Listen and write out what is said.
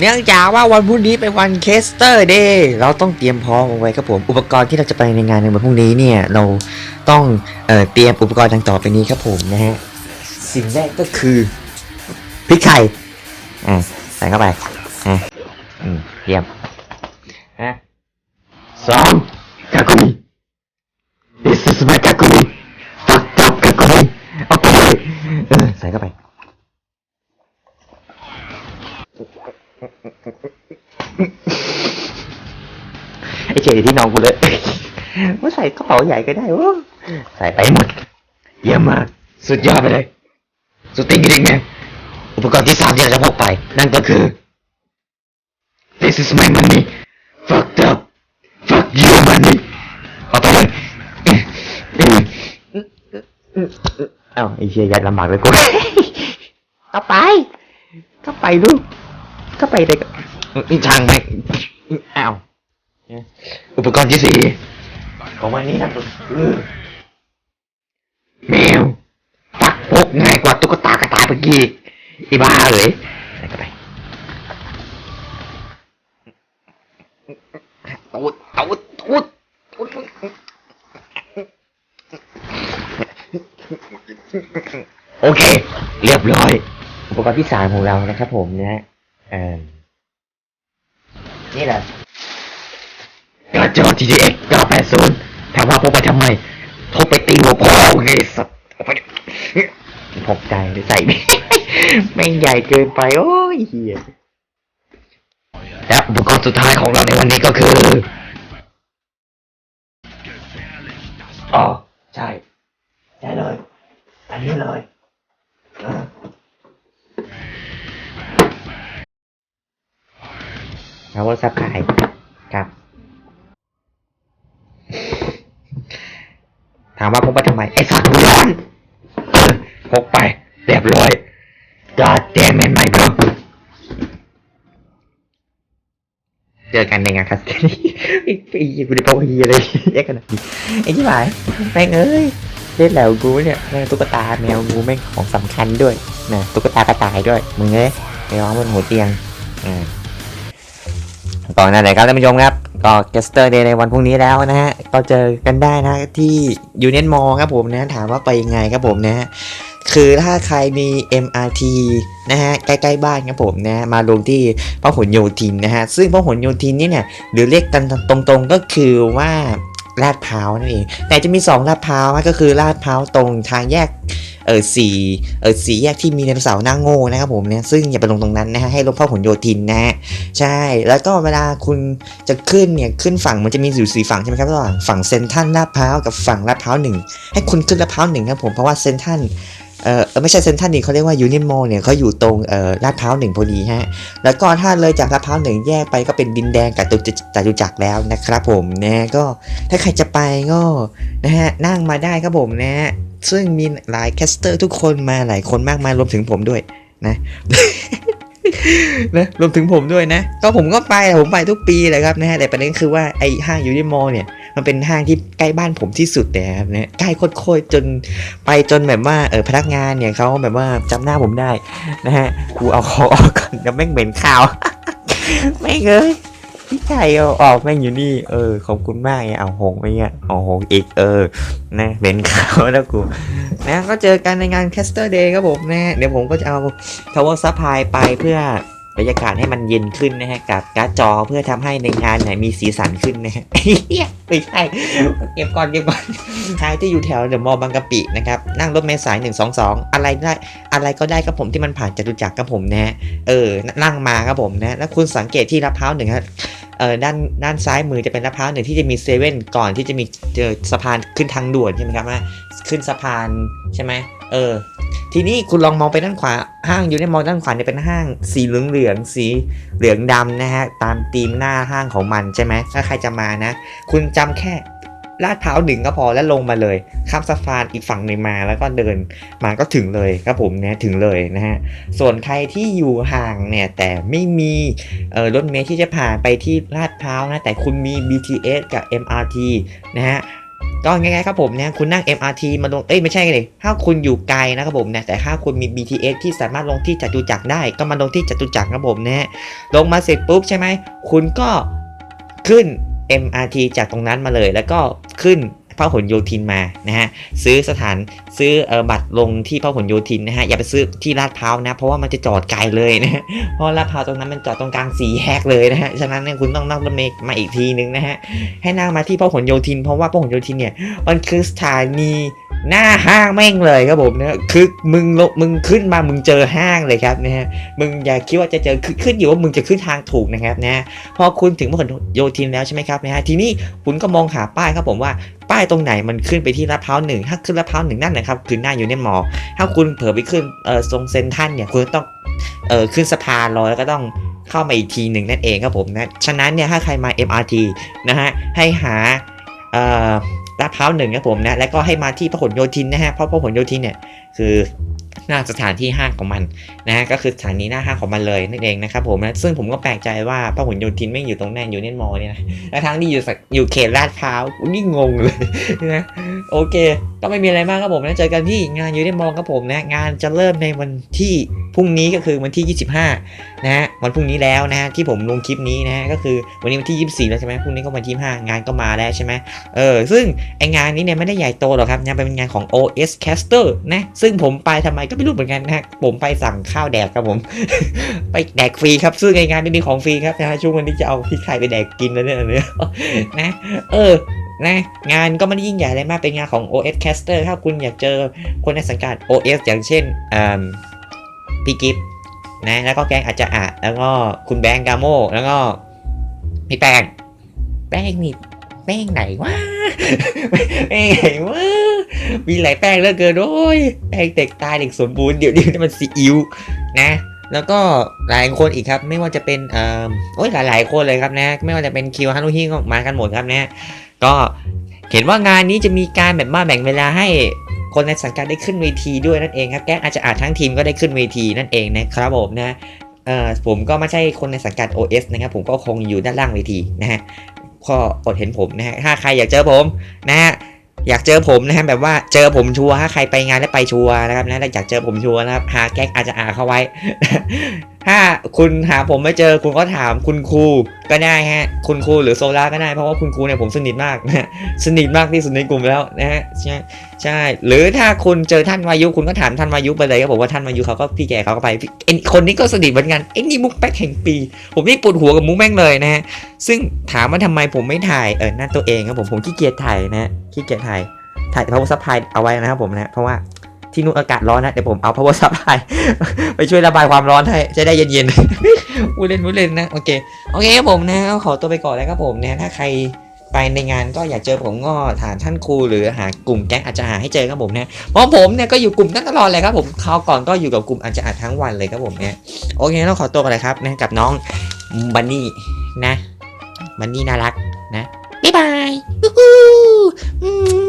เนื่องจากว่าวันพรุ่งนี้เป็นวันเคสเตอร์เดย์เราต้องเตรียมพร้อมเอาไว้ครับผมอุปกรณ์ที่เราจะไปในงานในวันพรุ่งนี้เนี่ยเราต้องเออเตรียมอุปกรณ์ดังต่อไปนี้ครับผมนะฮะสิ่งแรกก็คือพริกไทยอ่าใส่เข้าไปอะอืมเยี่ยมฮะสองกากุมิ This is my กากุมิตักตักกากุมิเอาไปเออใส่เข้าไป ไอ้เฉยที่น้องกูเลยว่าใส่กระเป๋าใหญ่ก็ได้วะใส่ไปหมด เยี่ยมมาก สุดยอดไปเลย สุดติงกริงเนี่ยอุปกรณ์ที่สามที่เราจะพกไป นั่นก็คือ This is my money fucked up fuck you money เอาไปเลยเอ้าไอ้เชียยัดลำบากเลยกูเอาไป ก็ไปลูกก็ไปเลย อีทางแม่งอ้าวอุปกรณ์ที่สี่ของวันนี้นะคือแมวปักพกง่ายกว่าตุ๊กตากระต่ายเมื่อกี้อีบ้าเลยใส่เข้าไปตูดตูดตูดตูดโอเค เรียบร้อย อุปกรณ์ที่สามของเรานะครับผมนะฮะเอ่อ นี่แหละกระจอ GTX 980ถามว่าพกไปทำไมพกไปตีหัวพ่อไงสัตว์เอาไปพกใจใส่ไม่ไม่ใหญ่เกินไป โอ้ยเฮียและอุปกรณ์สุดท้ายของเราในวันนี้ก็คืออ๋อใช่ ถามว่าพกไปทำไม ไอ้สัตว์กูร้อนพกไปเรียบร้อย God damn it my bro เจอกันในงานคัสเตอรี่ไอ้ไอ้กูได้พกเฮียเลยแยกกันนะไอ้ที่หมายแม่งเอ้ยเล่นแล้วกูเนี่ยแม่งตุ๊กตาแมวกูแม่งของสำคัญด้วยนะตุ๊กตากระต่ายด้วยมึงเอ้ยไปวางบนหัวเตียงอ่าก่อนหน้าไหนครับท่านผู้ชมครับ ก็เกสเตอร์เดย์ในวันพรุ่งนี้แล้วนะฮะ ก็เจอกันได้นะที่ยูเนียนมอครับผมนะ ถามว่าไปยังไงครับผมนะคือถ้าใครมี MRT นะฮะใกล้ๆบ้านครับผมนะมาลงที่พหลโยธินนะฮะซึ่งพหลโยธินนี่เนี่ยหรือเรียกกันตรงๆก็คือว่าลาดพร้าวนั่นเองแต่จะมี 2ลาดพร้าวก็คือลาดพร้าวตรงทางแยก ออสี่เออสี่แยกที่มีไดโนเสาร์หน้าโง่นะครับผมเนี่ยซึ่งอย่าไปลงตรงนั้นนะฮะให้ลงพหลโยธินนะฮะใช่แล้วก็เวลาคุณจะขึ้นเนี่ยขึ้นฝั่งมันจะมีอยู่สีฝั่งใช่ไหมครับระหว่างฝั่งเซนทันลาดพร้าวกับฝั่งลาดพร้าวหนึ่งให้คุณขึ้นลาดพร้าวหนึ่งครับผมเพราะว่าเซนทัน เออไม่ใช่เซนทรันนี่เขาเรียกว่ายูนียนมเนี่ยเขาอยู่ตรงเอ่อลาดพร้าวหนึ่งพอดีฮะ แล้วก็ถ้าเลยจากลาดพร้าวหนึ่งแยกไปก็เป็นดินแดงกับตุจตุจักแล้วนะครับผมนะก็ถ้าใครจะไปก็นะฮะนั่งมาได้ครับผมนะฮะซึ่งมีหลายแคสเตอร์ทุกคนมาหลายคนมากมายรวมถึงผมด้วยนะนะรวมถึงผมด้วยนะ ก็ผมก็ไปผมไปทุกปีเลยครับนะฮะแต่ประเด็นคือว่าไอห้างยูนิโมเนี่ย มันเป็นห้างที่ใกล้บ้านผมที่สุดแต่ครับเนะใกล้โคตรๆจนไปจนแบบว่าเออพนักงานเนี่ยเขาแบบว่าจำหน้าผมได้นะฮะกูเอาของออกก่อนเดี๋ยวแม่งเหม็นข่าวแม่เอยพี่ไก่เอาออกแม่งอยู่นี่ เออขอบคุณมากไงเอาหงไปเงี้ยเอาหงอีกเออนะเหม็นข่าวแล้วกูนะก็เจอกันในงาน Caster Day ครับผมนะเดี๋ยวผมก็จะเอา Tower Supply ไปเพื่อ บรรยากาศให้มันเย็นขึ้นนะฮะกับการ์ดจอเพื่อทำให้ในงานเนี่ยมีสีสันขึ้นนะฮะไม่ใช่เก็บก่อนเก็บก่อนใครที่อยู่แถวเดอะมอลล์บางกะปินะครับนั่งรถเมล์สาย 122 อะไรได้อะไรก็ได้ครับผมที่มันผ่านจตุจักรครับผมนะฮะเออนั่งมาครับผมนะแล้วคุณสังเกตที่ลาดพร้าหนึ่งครับเออด้านด้านซ้ายมือจะเป็นลาดพร้าวหนึ่งที่จะมีเซเว่นก่อนที่จะมีเจอสะพานขึ้นทางด่วนใช่ไหมครับว่า ขึ้นสะพานใช่ไหมเออ ทีนี้คุณลองมองไปด้านขวา ห้างอยู่ในมองด้านขวาเนี่ยเป็นห้างสีเหลืองเหลืองสีเหลืองดำนะฮะ ตามธีมหน้าห้างของมันใช่ไหมถ้าใครจะมานะ คุณจำแค่ลาดพร้าวหนึ่งก็พอแล้วลงมาเลย ข้ามสะพานอีกฝั่งหนึ่งมาแล้วก็เดินมาก็ถึงเลยครับผมเนี่ยถึงเลยนะฮะ ส่วนใครที่อยู่ห่างเนี่ยแต่ไม่มีเอ่อรถเมล์ที่จะผ่านไปที่ลาดพร้าวนะแต่คุณมี BTS กับ MRT นะฮะ ก็ง่ายๆครับผมเนี่ยคุณนั่ง MRT มาลงเอ้ยไม่ใช่เลยถ้าคุณอยู่ไกลนะครับผมนะแต่ถ้าคุณมี BTS ที่สามารถลงที่จตุจักรได้ ก็มาลงที่จตุจักรครับผมนะลงมาเสร็จปุ๊บใช่ไหมคุณก็ขึ้น MRT จากตรงนั้นมาเลย แล้วก็ขึ้น พหลโยธินมานะฮะซื้อสถานซื้อบัตรลงที่พหลโยธินนะฮะอย่าไปซื้อที่ลาดพร้าวนะ เพราะว่ามันจะจอดไกลเลยนะเพราะลาดพร้าวตรงนั้นมันจอดตรงกลางสี่แยกเลยนะฮะฉะนั้นเนี่ยคุณต้องนั่งรถเมล์มาอีกทีนึงนะฮะให้นั่งมาที่พหลโยธิน เพราะว่าพหลโยธินเนี่ยมันคือสถานี หน้าห้างแม่งเลยครับผมนะคือมึงลมึงขึ้นมามึงเจอห้างเลยครับนะฮะมึงอย่าคิดว่าจะเจอขึ้นขึ้นอยู่ว่ามึงจะขึ้นทางถูกนะครับนะพอคุณถึงพหลโยธินแล้วใช่ไหมครับนะฮะทีนี้คุณก็มองหาป้ายครับผมว่าป้ายตรงไหนมันขึ้นไปที่ลาดพร้าวหนึ่งถ้าขึ้นลาดพร้าวหนึ่งนั่นนะครับคือหน้าอยู่ในมอ ถ้าคุณเผลอไปขึ้นเอ่อตรงเซนทันเนี่ยคุณต้องเอ่อขึ้นสะพานลอยแล้วก็ต้องเข้ามาอีกทีหนึ่งนั่นเองครับผมนะฉะนั้นเนี่ยถ้าใครมา MRT นะฮะให้หาเอ่อ ลาดพร้าวหนึ่งครับผมนะแล้วก็ให้มาที่พหลโยธินนะฮะเพราะพหลโยธินเนี่ยคือหน้าสถานที่ห้างของมันนะฮะก็คือสถานีหน้าห้างของมันเลยนั่นเองนะครับผมนะซึ่งผมก็แปลกใจว่าพหลโยธินไม่อยู่ตรงแน่นอยู่เน่นมอเนี่ยนะและทั้งที่อยู่สักอยู่เขตลาดพร้าวนี่งงเลยนะ โอเค ก็ไม่มีอะไรมากครับผมนะเจอกันที่งานยูเนมองครับผมนะ งานจะเริ่มในวันที่พรุ่งนี้ก็คือวันที่ 25 นะฮะวันพรุ่งนี้แล้วนะฮะที่ผมลงคลิปนี้นะฮะก็คือวันนี้วันที่ 24 แล้วใช่ไหมพรุ่งนี้ก็วันที่5งานก็มาแล้วใช่ไหมเออซึ่งไองานนี้เนี่ยไม่ได้ใหญ่โตหรอกครับนะเป็นงานของ OS Caster นะซึ่งผมไปทำไมก็ไม่รู้เหมือนกันนะผมไปสั่งข้าวแดกครับผม ไปแดกฟรีครับซึ่งไองานนี้มีของฟรีครับนะฮะช่วงวันนี้จะเอาพริกไทยไปแดกกินแล้วเนี่ยนะเออ นะงานก็ไม่ได้ยิ่งใหญ่อะไรมากเป็นงานของ OS Caster ถ้าคุณอยากเจอคนในสังกัด OS อย่างเช่นพี่กิฟต์นะแล้วก็แกงอาจจะอะแล้วก็คุณแบงกาโมแล้วก็พี่แป้งแป้งนี่แป้งไหนวะแป้งไหนวะมีหลายแป้งเหลือเกินโอ้ยแป้งเด็กตายเด็กสมบูรณ์เดี๋ยวนี้มันซีอิ๊วนะแล้วก็หลายคนอีกครับไม่ว่าจะเป็นเอ่อโอ้ยหลายๆคนเลยครับนะ ไม่ว่าจะเป็นคิวฮารุฮิก็มากันหมดครับนะ ก็เห็นว่างานนี้จะมีการแบบว่าแบ่งเวลาให้คนในสังกัดได้ขึ้นเวทีด้วยนั่นเองครับแก๊งอาจจะอาจทั้งทีมก็ได้ขึ้นเวทีนั่นเองนะครับผมนะผมก็ไม่ใช่คนในสังกัด OS นะครับผมก็คงอยู่ด้านล่างเวทีนะฮะก็อดเห็นผมนะฮะถ้าใครอยากเจอผมนะฮะอยากเจอผมนะฮะแบบว่าเจอผมชัวร์ถ้าใครไปงานแล้วไปชัวร์นะครับนะแล้วอยากเจอผมชัวร์นะครับหาแก๊งอาจจะอาเข้าไว้ ถ้าคุณหาผมไม่เจอคุณก็ถามคุณครูก็ได้ฮะ คุณครูหรือโซล่าก็ได้เพราะว่าคุณครูเนี่ยผมสนิทมากนะสนิทมากที่สุดในกลุ่มแล้วนะฮะใช่ใช่ หรือถ้าคุณเจอท่านวายุคุณก็ถามท่านวายุไปเลยก็บอกว่าท่านวายุเขาก็พี่แกเขาก็ไปเอ็นคนนี้ก็สนิทเหมือนกันไอ้นี่มุกแป๊กแห่งปี ผมนี่ปวดหัวกับมุกแม่งเลยนะฮะซึ่งถามว่าทำไมผมไม่ถ่ายเออหน้าตัวเองครับผมผมขี้เกียจถ่ายนะฮะขี้เกียจถ่ายถ่ายแต่ power supply เอาไว้นะครับผมนะเพราะว่า ที่นู่นอากาศร้อนนะเดี๋ยวผมเอา power supply ไปช่วยระบายความร้อนให้จะได้เย็นๆพูดเล่นพูดเล่นนะโอเคโอเคครับผมนะก็ขอตัวไปก่อนแล้วครับผมนะถ้าใครไปในงานก็อยากเจอผมก็ถามท่านครูหรือหากลุ่มแก๊งอาจจะหาให้เจอครับผมนะเพราะผมเนี่ยก็อยู่กลุ่มนั้นตลอดเลยครับผมคราวก่อนก็อยู่กับกลุ่มอาจจะอาทั้งวันเลยครับผมเนี่ยโอเคเราขอตัวกันเลยครับนะกับน้องบันนี่นะบันนี่น่ารักนะบ๊ายบายฮู้